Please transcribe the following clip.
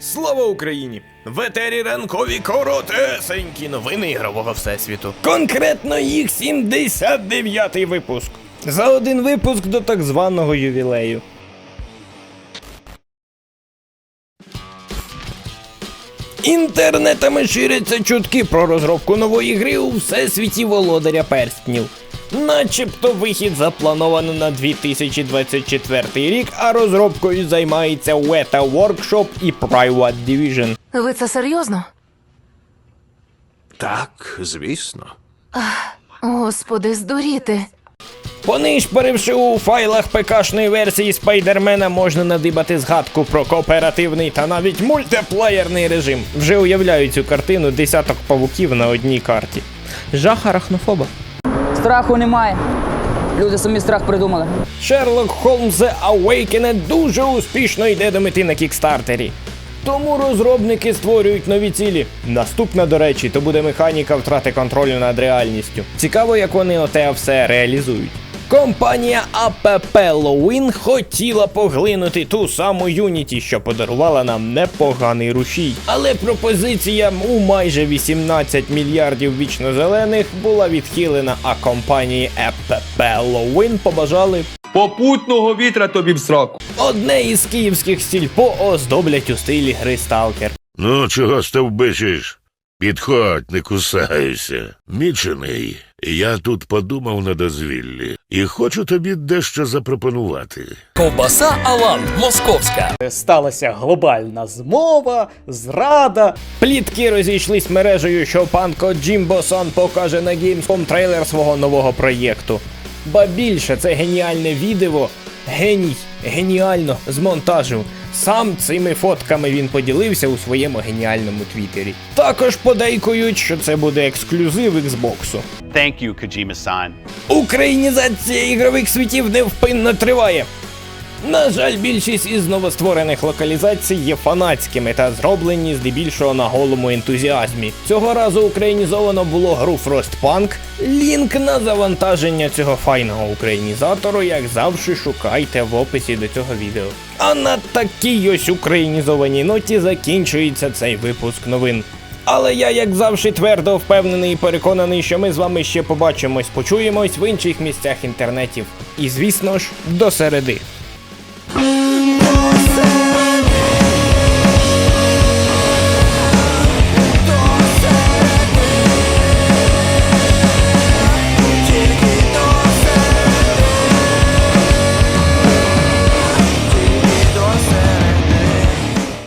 Слава Україні! В етері ранкові коротесенькі новини ігрового всесвіту. Конкретно їх 79-й випуск. За один випуск до так званого ювілею. Інтернетами ширяться чутки про розробку нової гри у всесвіті володаря перстнів. Начебто вихід заплановано на 2024 рік, а розробкою займається Weta Workshop і Private Division. Ви це серйозно? Так, звісно. Господи, здуріти. Понишпоривши у файлах ПКшної версії Спайдермена, можна надибати згадку про кооперативний та навіть мультиплеєрний режим. Вже уявляю цю картину десяток павуків на одній карті. Жах арахнофоба. Страху немає. Люди самі страх придумали. Шерлок Холмс The Awakened дуже успішно йде до мети на кікстартері. Тому розробники створюють нові цілі. Наступна, до речі, то буде механіка втрати контролю над реальністю. Цікаво, як вони оте все реалізують. Компанія APP Lowin хотіла поглинути ту саму Unity, що подарувала нам непоганий рушій. Але пропозиція у майже 18 мільярдів вічнозелених була відхилена, а компанії APP Lowin побажали Попутного вітра тобі в сраку. Одне із київських сільпо оздоблять у стилі гри Сталкер. Ну, чого стовбичиш? Підходь, не кусайся. Мічений, я тут подумав на дозвіллі і хочу тобі дещо запропонувати. Ковбаса Алан Московська. сталася глобальна змова, зрада. Плітки розійшлись мережею, що пан Коджімбо Сон покаже на Gamescom трейлер свого нового проєкту. Ба більше це геніальне відео. Геній, геніально змонтажив. Сам цими фотками він поділився у своєму геніальному твіттері. Також подейкують, що це буде ексклюзив Xbox. Thank you, Kojima-san. Українізація ігрових світів невпинно триває. На жаль, більшість із новостворених локалізацій є фанатськими та зроблені здебільшого на голому ентузіазмі. Цього разу українізовано було гру Frostpunk. Лінк на завантаження цього файного українізатору, як завжди, шукайте в описі до цього відео. А на такій ось українізованій ноті закінчується цей випуск новин. Але я, як завжди, твердо впевнений і переконаний, що ми з вами ще побачимось, почуємось в інших місцях інтернетів. І звісно ж, до середи.